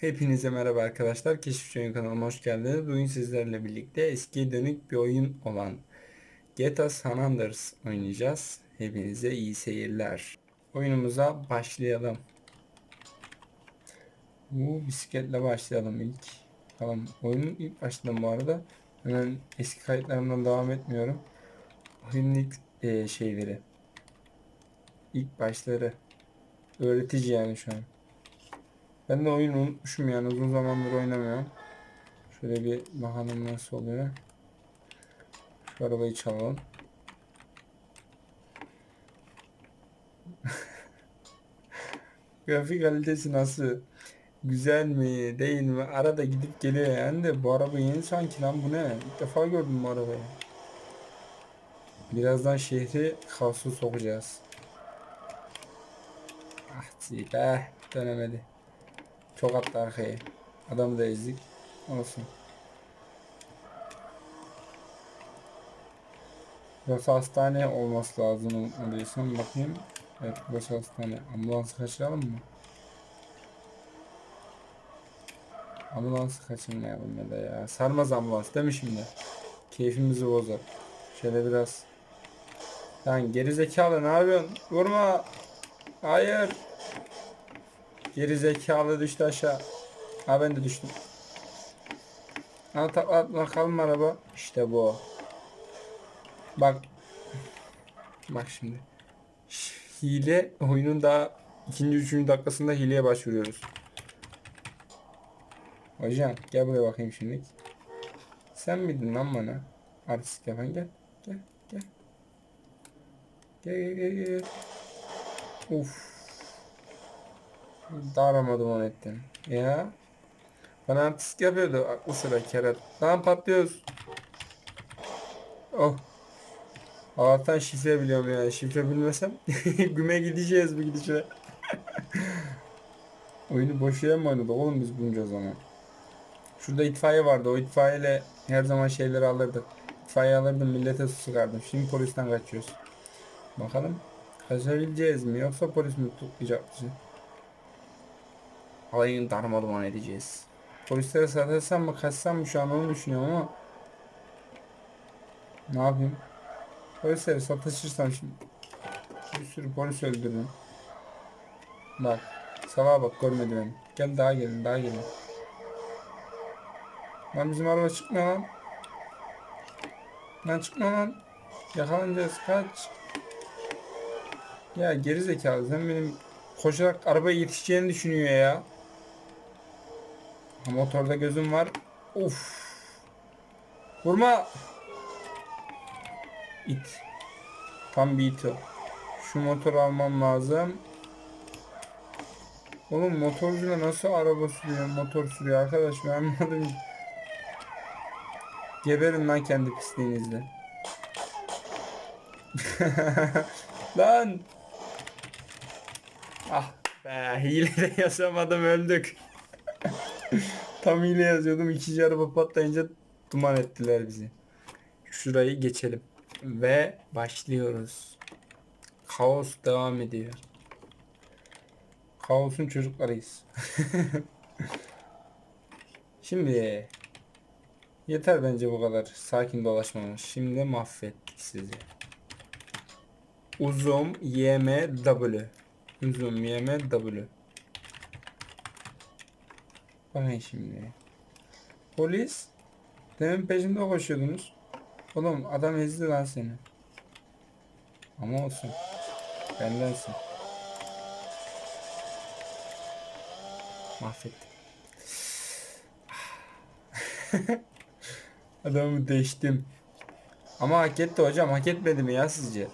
Hepinize merhaba arkadaşlar. Keşifçi Oyun kanalıma hoş geldiniz. Bugün sizlerle birlikte eskiye dönük bir oyun olan GTA San Andreas oynayacağız. Hepinize iyi seyirler. Oyunumuza başlayalım. Bu bisikletle başlayalım ilk. Tamam. Oyunun ilk başladım bu arada. Hemen eski kayıtlarımdan devam etmiyorum. Oyunun ilk e, şeyleri. İlk başları. Öğretici yani şu an. Ben de oyunu unutmuşum yani uzun zamandır oynamıyorum. Şöyle bir bakalım nasıl oluyor. Şu arabayı çalalım. Grafik kalitesi nasıl? Güzel mi değil mi? Arada gidip geliyor yani de bu araba yeni sanki lan bu ne? İlk defa gördüm bu arabayı. Birazdan şehri kaosu sokacağız. Ah be dönemedi. Çok attı arkaya. Adamı da ezdik. Olsun. Burası hastane olması lazım unutmadıysam. Bakayım. Evet burası hastane. Ambulansı kaçıralım mı? Ambulansı kaçırmayalım ya da ya. Sarmaz ambulans değil mi şimdi? Keyfimizi bozar. Şöyle biraz. Lan geri zekalı ne yapıyorsun? Vurma. Hayır. Geri zekalı düştü aşağı. Ha ben de düştüm. Ha takla bakalım araba. İşte bu. Bak. Bak şimdi. Hile oyunun daha ikinci üçüncü dakikasında hileye başvuruyoruz. Hocam gel buraya bakayım şimdi. Sen miydin lan bana? Artist yapan gel. Gel gel. Gel gel gel gel. Daramadım onu ettim. Ya. Bana artist yapıyordu aklı sıra kere. Lan patlıyoruz. Oh. Allah'tan şifre biliyorum yani. Şifre bilmesem güme gideceğiz bu gidişle. Oyunu boş yere mi oynadık oğlum biz bunca zaman? Şurada itfaiye vardı. O itfaiyeyle her zaman şeyleri alırdık. İtfaiye alırdım millete su sıkardım. Şimdi polisten kaçıyoruz. Bakalım. Kaçabileceğiz mi yoksa polis mi tutlayacak bizi? Alayını darmaduman edeceğiz. Polislere satarsam mı kaçsam mı şu an onu düşünüyorum ama ne yapayım? Polislere sataşırsam şimdi bir sürü polis öldürürüm. Bak salağa bak görmedi beni. Gel daha gelin daha gelin. Lan bizim araba çıkma lan. Lan çıkma lan. Yakalanacağız kaç. Ya geri zekalı sen benim koşarak arabaya yetişeceğini düşünüyor ya. Motorda gözüm var. Uf. Vurma. İt. Tam bir it o. Şu motoru almam lazım. Oğlum motorcuyla nasıl araba sürüyor, motor sürüyor arkadaş ben anlamadım. Geberin lan kendi pisliğinizle. lan. Ah be hile yaşamadım öldük. Tam hile yazıyordum. İkinci araba patlayınca duman ettiler bizi. Şurayı geçelim. Ve başlıyoruz. Kaos devam ediyor. Kaosun çocuklarıyız. Şimdi yeter bence bu kadar sakin dolaşmamız. Şimdi mahvettik sizi. Uzun YMW. Uzun YMW. Bakın şimdi. Polis. Demin peşinde koşuyordunuz. Oğlum adam ezdi lan seni. Ama olsun. Bendensin. Mahvettim. Adamı değiştim. Ama hak etti hocam. Hak etmedi mi ya sizce?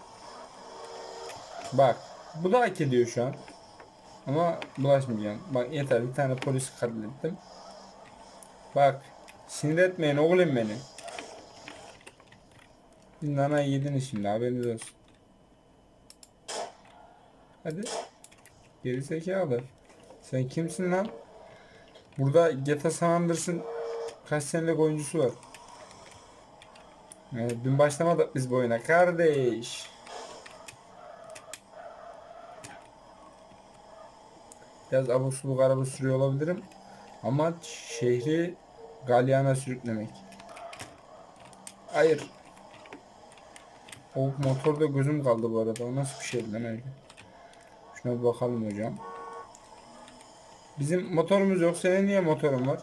Bak. Bu da hak ediyor şu an. Ama bulaşmayacağım. Bak yeter bir tane polis katlettim. Bak sinir etmeyin oğlum beni. Nana yediniz şimdi haberiniz olsun. Hadi. Geri zekalı. Sen kimsin lan? Burada GTA San Andreas'ın kaç senelik oyuncusu var. Yani dün başlamadık biz bu oyuna kardeş. Biraz abuk subuk araba sürüyor olabilirim. Amaç şehri galyana sürüklemek. Hayır. O motorda gözüm kaldı bu arada. O nasıl bir şey lan öyle? Şuna bir bakalım hocam. Bizim motorumuz yok. Senin niye motorun var?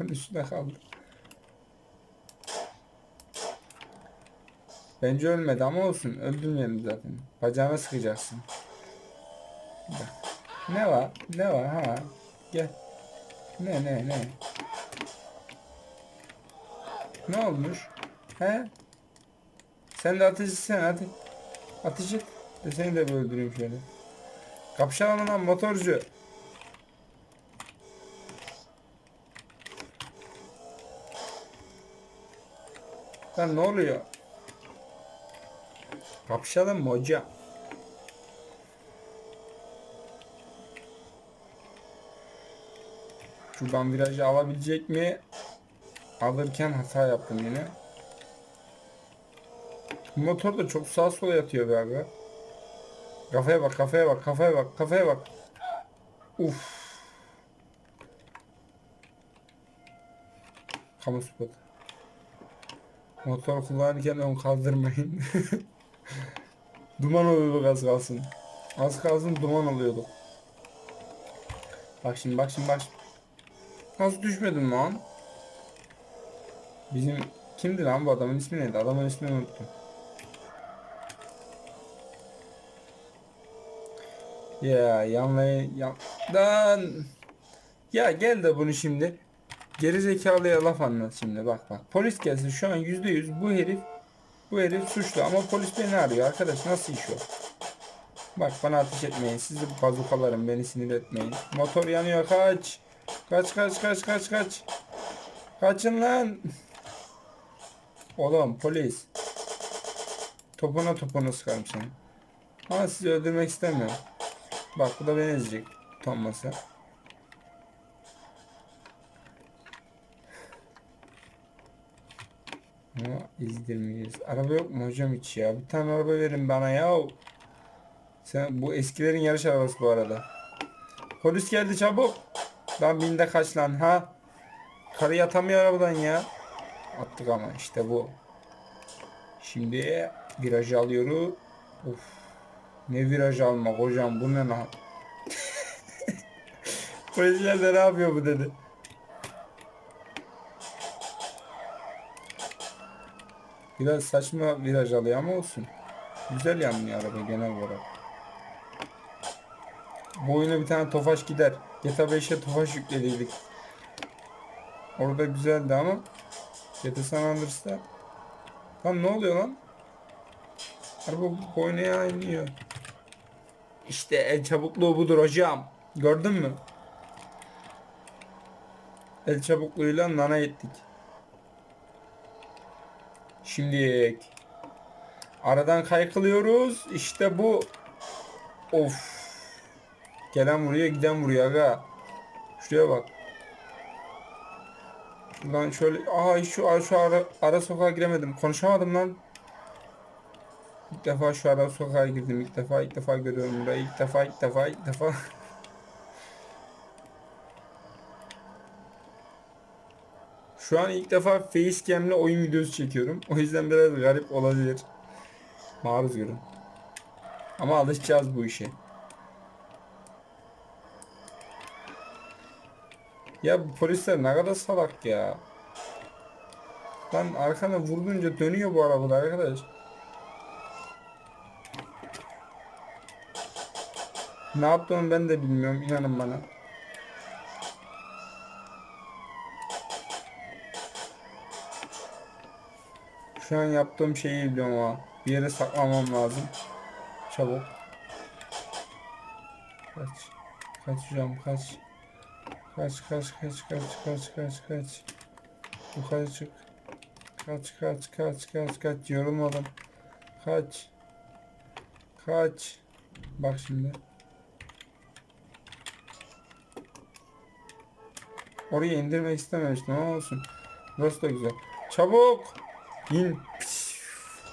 Ben üstüne kaldı. Bence ölmedi ama olsun. Öldürmeyelim zaten. Bacağına sıkacaksın. Ne var? Ne var ha? Gel. Ne ne ne? Ne olmuş? He? Sen de ateş etsene hadi. Ateş et. De seni de öldüreyim şöyle. Kapışalım lan motorcu. Lan ne oluyor? Kapışalım mı hocam? Şuradan virajı alabilecek mi? Alırken hata yaptım yine. Motor da çok sağa sola yatıyor galiba. Kafaya bak, kafaya bak, kafaya bak, kafaya bak. Uf. Kamu spotu. Motor kullanırken ön kaldırmayın. duman oluyorduk az kalsın. Az kalsın duman oluyorduk. Bak şimdi bak şimdi bak. şimdi. Nasıl düşmedim lan? Bizim kimdi lan bu adamın ismi neydi? Adamın ismini unuttum. Ya yanlayı yandan. Ya gel de bunu şimdi. Geri zekalıya laf anlat şimdi bak bak. Polis gelsin şu an yüzde yüz bu herif bu herif suçlu ama polis beni arıyor arkadaş nasıl iş o? Bak bana ateş etmeyin sizi bazukalarım beni sinir etmeyin. Motor yanıyor kaç. Kaç kaç kaç kaç kaç. Kaçın lan. Oğlum polis. Topuna topuna sıkarım seni. Ama sizi öldürmek istemiyorum. Bak bu da beni ezecek. Utanmasa. Ama izdirmeyiz. Araba yok mu hocam hiç ya? Bir tane araba verin bana ya. Sen bu eskilerin yarış arabası bu arada. Polis geldi çabuk. Lan binde kaç lan ha? Karı yatamıyor arabadan ya. Attık ama işte bu. Şimdi virajı alıyoruz. Of. Ne viraj almak hocam bu ne lan? Polisler de ne yapıyor bu dedi. Biraz saçma viraj alıyor ama olsun. Güzel yanmıyor araba genel olarak. Bu oyuna bir tane Tofaş gider. GTA 5'e Tofaş yüklediydik. Orada güzeldi ama GTA San Andreas'ta Lan ne oluyor lan? Araba oynaya iniyor. İşte el çabukluğu budur hocam. Gördün mü? El çabukluğuyla nana ettik. Şimdi aradan kaykılıyoruz. İşte bu. Of. Gelen vuruyor, giden vuruyor aga. Şuraya bak. Lan şöyle aha şu şu ara, ara sokağa giremedim. Konuşamadım lan. İlk defa şu ara sokağa girdim. İlk defa ilk defa görüyorum burayı. İlk defa ilk defa ilk defa. Şu an ilk defa facecam'le oyun videosu çekiyorum. O yüzden biraz garip olabilir. Maruz görün. Ama alışacağız bu işe. Ya bu polisler ne kadar salak ya. Lan arkana vurdunca dönüyor bu arabada arkadaş. Ne yaptığımı ben de bilmiyorum inanın bana. Şu an yaptığım şeyi biliyorum ama bir yere saklamam lazım. Çabuk. Kaç. Kaç hocam kaç. Kaç kaç kaç kaç kaç kaç kaç. Yukarı çık. Kaç kaç kaç kaç kaç yorulmadım. Kaç. Kaç. Bak şimdi. Oraya indirmek istememiştim ama olsun. Burası da güzel. Çabuk. İn.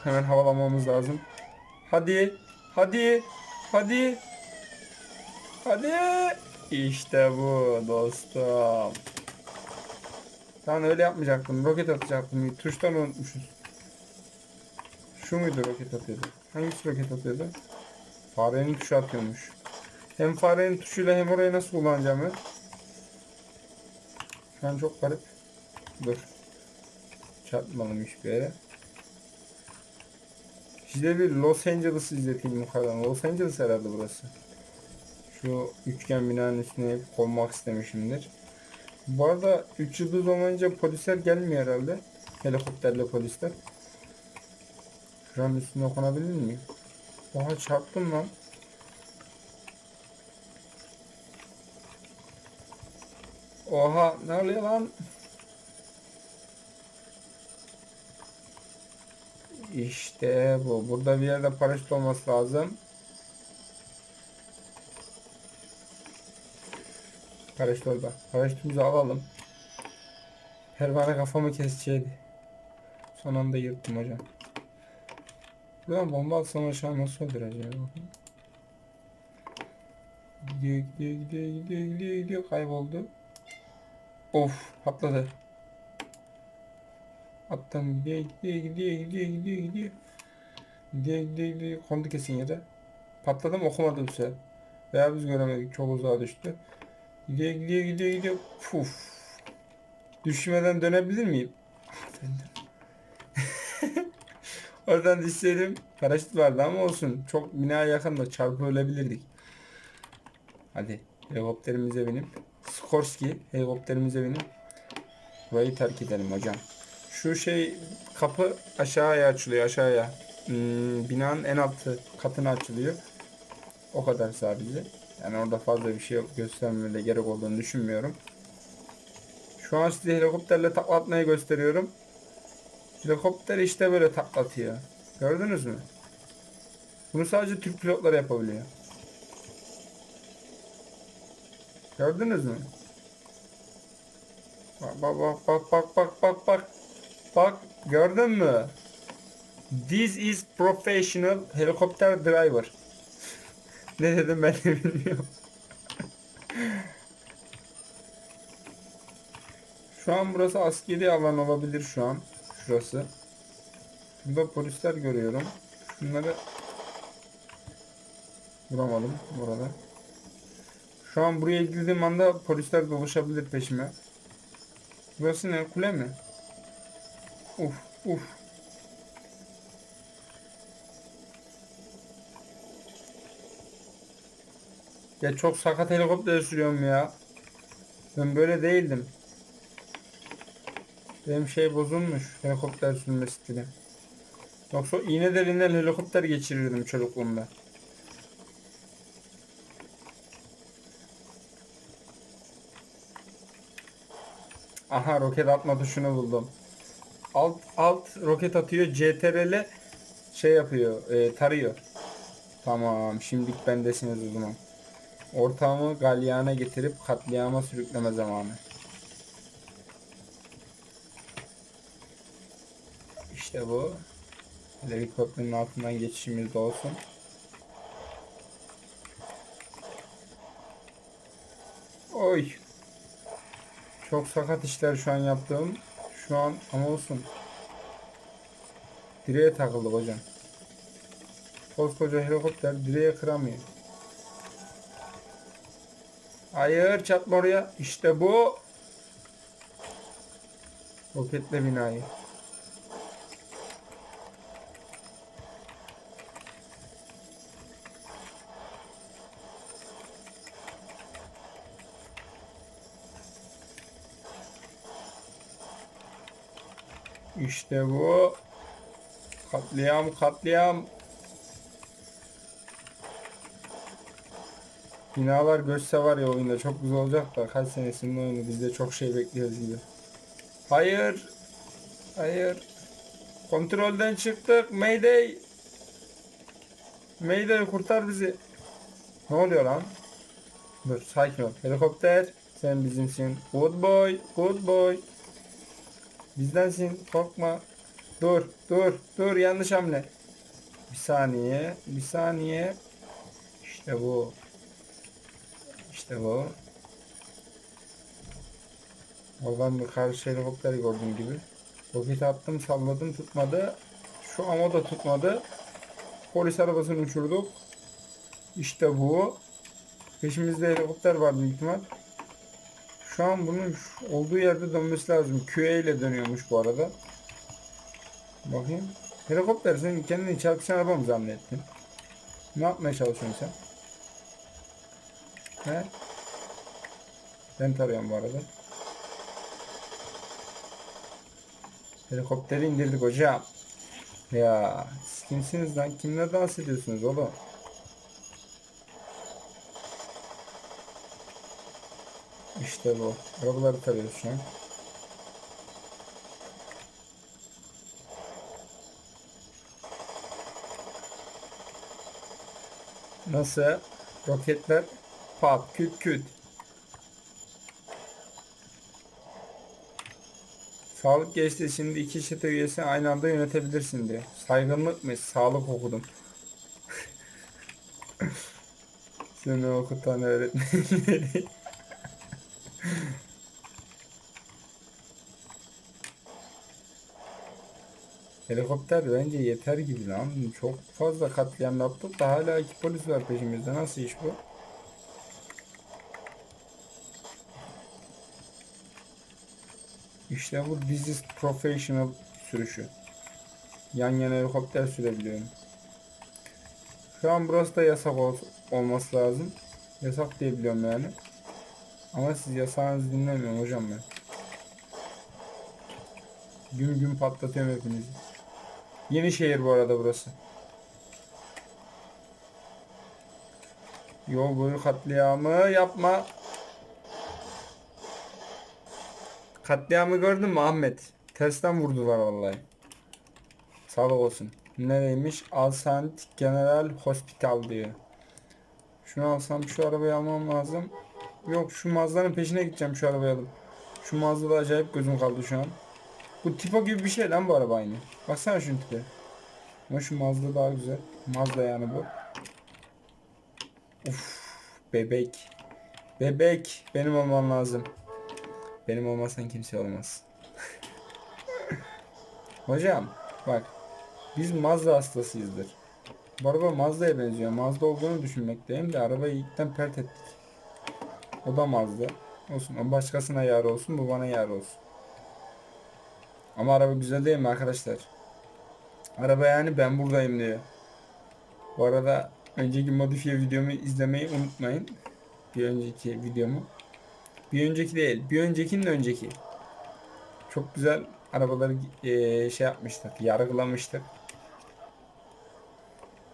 Hemen havalamamız lazım. Hadi. Hadi. Hadi. Hadi. İşte bu dostum. Lan öyle yapmayacaktım. Roket atacaktım. Tuştan unutmuşuz. Şu muydu roket atıyordu? Hangisi roket atıyordu? Farenin tuşu atıyormuş. Hem farenin tuşuyla hem orayı nasıl kullanacağım ben? Şu an çok garip. Dur. Çarpmalım hiçbir yere. Size bir Los Angeles'ı izleteyim yukarıdan. Los Angeles herhalde burası. Şu üçgen binanın üstüne konmak istemişimdir. Bu arada 3 yıldız olmayınca polisler gelmiyor herhalde. Helikopterle polisler. Şuranın üstüne konabilir miyim? Oha çarptım lan. Oha ne oluyor lan? İşte bu. Burada bir yerde paraşüt olması lazım. Paraşüt orada. Paraşütümüzü alalım. Pervane kafamı kesecekti. Son anda yırttım hocam. Buradan bomba atsam aşağı nasıl öldüreceğim? Bakın. Gidiyor gidiyor gidiyor gidiyor gidiyor gidiyor kayboldu. Of patladı. Attım gidiyor gidiyor gidiyor gidiyor gidiyor gidiyor. Gidiyor gidiyor gidiyor. Kondu kesin yere. Patladım okumadı bu sefer. Veya biz göremedik. Çok uzağa düştü. Gidiyor gidiyor gidiyor gidiyor. Puf. Düşmeden dönebilir miyim? Oradan düşseydim paraşüt vardı ama olsun. Çok binaya yakında çarpı ölebilirdik. Hadi helikopterimize binip Skorsky helikopterimize binip burayı terk edelim hocam. Şu şey kapı aşağıya açılıyor aşağıya. Hmm, binanın en altı katına açılıyor. O kadar sadece. Yani orada fazla bir şey yok göstermemede gerek olduğunu düşünmüyorum. Şu an size helikopterle taklatmayı gösteriyorum. Helikopter işte böyle taklatıyor. Gördünüz mü? Bunu sadece Türk pilotları yapabiliyor. Gördünüz mü? Bak bak bak bak bak bak bak bak. Bak gördün mü? This is professional helicopter driver. Ne dedim ben de bilmiyorum. şu an burası askeri alan olabilir şu an. Şurası. Burada polisler görüyorum. Şunları vuramadım burada. Şu an buraya girdiğim anda polisler dolaşabilir peşime. Burası ne? Kule mi? Uf uf. Ya çok sakat helikopter sürüyorum ya. Ben böyle değildim. Benim şey bozulmuş. Helikopter sürme stilim. Yoksa iğne derinden helikopter geçirirdim çocukluğumda. Aha roket atma tuşunu buldum. Alt alt roket atıyor. CTRL şey yapıyor. E, tarıyor. Tamam. Şimdilik bendesiniz o zaman. Ortağımı galyana getirip katliama sürükleme zamanı. İşte bu. Helikopterin altından geçişimiz de olsun. Oy. Çok sakat işler şu an yaptığım. Şu an ama olsun. Direğe takıldı hocam. Koskoca helikopter direğe kıramıyor. Hayır çatma oraya. İşte bu. Roketle binayı. İşte bu. Katliam katliam. Binalar göçse var ya oyunda çok güzel olacak da kaç senesinin oyunu biz de çok şey bekliyoruz gibi. Hayır. Hayır. Kontrolden çıktık. Mayday. Mayday kurtar bizi. Ne oluyor lan? Dur sakin ol. Helikopter. Sen bizimsin. Good boy. Good boy. Bizdensin. Korkma. Dur. Dur. Dur. Yanlış hamle. Bir saniye. Bir saniye. İşte bu. İşte bu. Oradan bir karşı helikopter gördüğüm gibi. Roketi attım salladım tutmadı. Şu ama da tutmadı. Polis arabasını uçurduk. İşte bu. Peşimizde helikopter var büyük ihtimal. Şu an bunun olduğu yerde dönmesi lazım. QA ile dönüyormuş bu arada. Bakayım. Helikopter senin kendini çarpışan araba mı zannettin? Ne yapmaya çalışıyorsun sen? He? Ben tarıyorum bu arada. Helikopteri indirdik hocam. Ya kimsiniz lan? Kimle dans ediyorsunuz oğlum? İşte bu. Arabaları tarıyoruz şu an. Nasıl? Roketler pat küt küt. Sağlık geçti şimdi iki çete üyesi aynı anda yönetebilirsin diye. Saygınlık mı? Sağlık okudum. Seni okutan öğretmenleri. Helikopter bence yeter gibi lan. Çok fazla katliam yaptık da hala iki polis var peşimizde. Nasıl iş bu? İşte bu is professional sürüşü. Yan yana helikopter sürebiliyorum. Şu an burası da yasak ol- olması lazım. Yasak diye biliyorum yani. Ama siz yasağınızı dinlemiyorum hocam ben. Gün gün patlatıyorum hepinizi. Yeni şehir bu arada burası. Yol boyu katliamı yapma. Katliamı gördün mü Ahmet? Tersten vurdular vallahi. Sağlık olsun. Nereymiş? Alsant General Hospital diyor. Şunu alsam şu arabayı almam lazım. Yok şu Mazda'nın peşine gideceğim şu arabayı alıp. Şu Mazda'da acayip gözüm kaldı şu an. Bu tipo gibi bir şey lan bu araba aynı. Baksana şunun tipi. Ama şu Mazda daha güzel. Mazda yani bu. Uf, bebek. Bebek. Benim olmam lazım. Benim olmazsan kimse olmaz. Hocam bak biz Mazda hastasıyızdır. Bu araba Mazda'ya benziyor. Mazda olduğunu düşünmekteyim de arabayı ilkten pert ettik. O da Mazda. Olsun. O başkasına yar olsun. Bu bana yar olsun. Ama araba güzel değil mi arkadaşlar? Araba yani ben buradayım diyor. Bu arada önceki modifiye videomu izlemeyi unutmayın. Bir önceki videomu. Bir önceki değil. Bir öncekinin önceki. Çok güzel arabaları eee, şey yapmıştık. Yargılamıştık.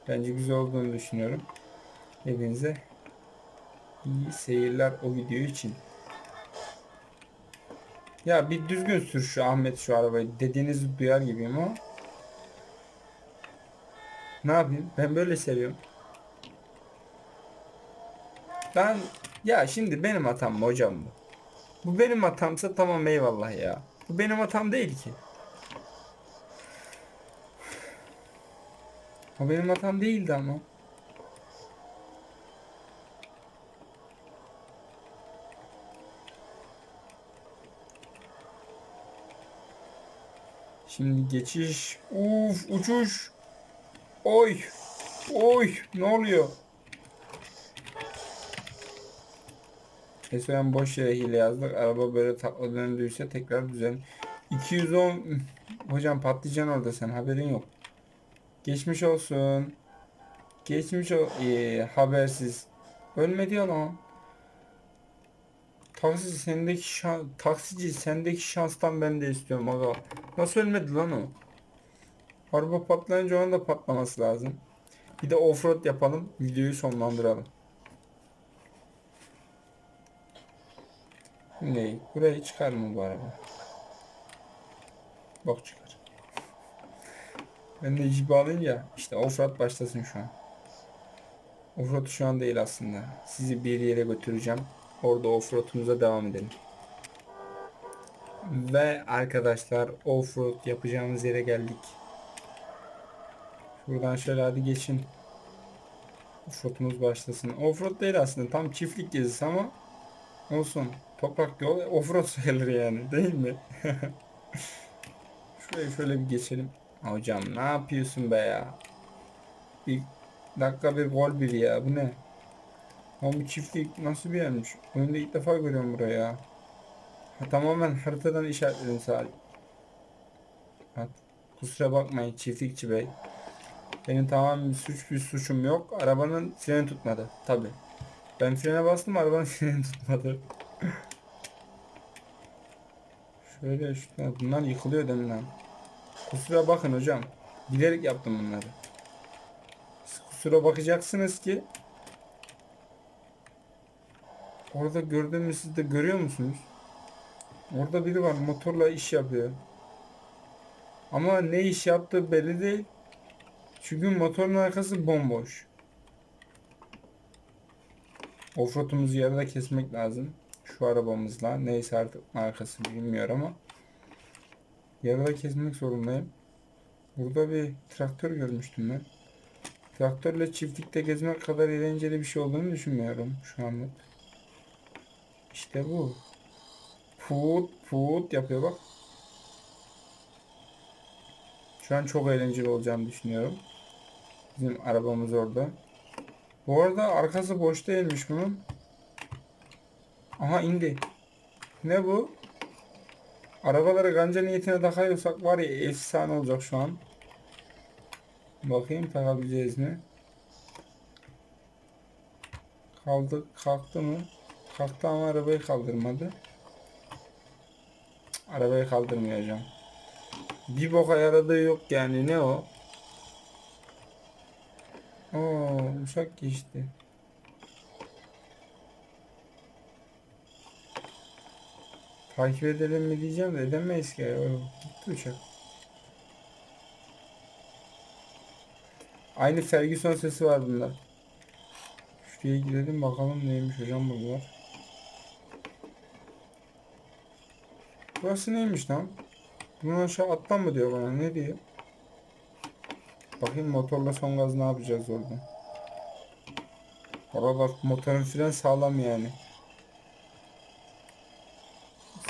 Bence güzel olduğunu düşünüyorum. Hepinize iyi seyirler o video için. Ya bir düzgün sür şu Ahmet şu arabayı dediğinizi duyar gibiyim ama. Ne yapayım? Ben böyle seviyorum. Ben ya şimdi benim hatam mı hocam bu? Bu benim hatamsa tamam eyvallah ya. Bu benim hatam değil ki. O benim hatam değildi ama. Şimdi geçiş. Uf uçuş. Oy. Oy ne oluyor? SOM boş yere hile yazdık. Araba böyle takla döndüyse tekrar düzen. 210 Hocam patlayacaksın orada sen haberin yok. Geçmiş olsun. Geçmiş o Ee, habersiz. Ölmedi lan. Taksici sendeki şan taksici sendeki şanstan ben de istiyorum aga. Nasıl ölmedi lan o? Araba patlayınca onun da patlaması lazım. Bir de offroad yapalım. Videoyu sonlandıralım. Ne? Burayı çıkar mı bu araba? Bak çıkar. Ben de iş bağlayınca işte offroad başlasın şu an. Offroad şu an değil aslında. Sizi bir yere götüreceğim. Orada offroad'umuza devam edelim. Ve arkadaşlar offroad yapacağımız yere geldik. Şuradan şöyle hadi geçin. Offroad'umuz başlasın. Offroad değil aslında tam çiftlik gezisi ama olsun. Toprak yol offroad sayılır yani değil mi? Şurayı şöyle bir geçelim. Hocam ne yapıyorsun be ya? İlk dakika bir gol bir ya bu ne? Ama çiftlik nasıl bir yermiş? Oyunda ilk defa görüyorum burayı ya. Ha, tamamen haritadan işaretledim sadece. Kusura bakmayın çiftlikçi bey. Benim tamamen bir suç bir suçum yok. Arabanın freni tutmadı. Tabi. Ben frene bastım arabanın freni tutmadı. Şöyle şunlar, bunlar yıkılıyor lan? Kusura bakın hocam. Bilerek yaptım bunları. Siz kusura bakacaksınız ki Orada gördüğümü siz de görüyor musunuz? Orada biri var motorla iş yapıyor. Ama ne iş yaptığı belli değil. Çünkü motorun arkası bomboş. Offroad'umuzu yarıda kesmek lazım. Şu arabamızla. Neyse artık markası bilmiyorum ama. Yarıda kesmek zorundayım. Burada bir traktör görmüştüm ben. Traktörle çiftlikte gezmek kadar eğlenceli bir şey olduğunu düşünmüyorum şu anlık. İşte bu. Put put yapıyor bak. Şu an çok eğlenceli olacağını düşünüyorum. Bizim arabamız orada. Bu arada arkası boş değilmiş bunun. Aha indi. Ne bu? Arabaları ganca niyetine takıyorsak var ya efsane olacak şu an. Bakayım takabileceğiz mi? Kaldı, kalktı mı? Kalktı ama arabayı kaldırmadı. Cık, Arabayı kaldırmayacağım. Bir boka yaradığı yok yani ne o? Oo uçak geçti. Takip edelim mi diyeceğim de edemeyiz ki. Gitti uçak. Aynı Ferguson sesi var bunda. Şuraya gidelim bakalım neymiş hocam buralar. Burası neymiş lan? Bunun aşağı atlan mı diyor bana ne diyor? Bakayım motorla son gaz ne yapacağız orada. Orada motorun fren sağlam yani.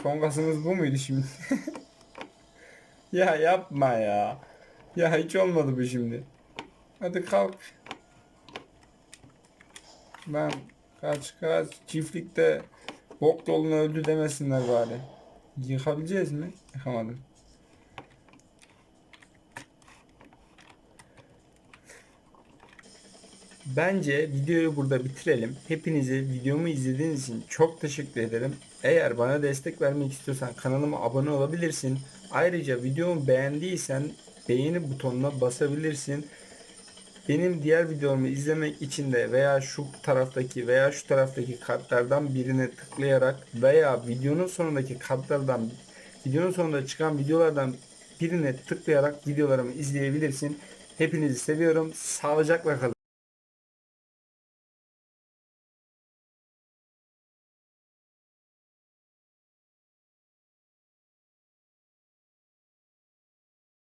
Son gazımız bu muydu şimdi? ya yapma ya. Ya hiç olmadı bu şimdi. Hadi kalk. Ben kaç kaç çiftlikte bok yolunu öldü demesinler bari. Yıkabileceğiz mi? Yıkamadım. Bence videoyu burada bitirelim. Hepinize videomu izlediğiniz için çok teşekkür ederim. Eğer bana destek vermek istiyorsan kanalıma abone olabilirsin. Ayrıca videomu beğendiysen beğeni butonuna basabilirsin. Benim diğer videomu izlemek için de veya şu taraftaki veya şu taraftaki kartlardan birine tıklayarak veya videonun sonundaki kartlardan videonun sonunda çıkan videolardan birine tıklayarak videolarımı izleyebilirsin. Hepinizi seviyorum. Sağlıcakla kalın.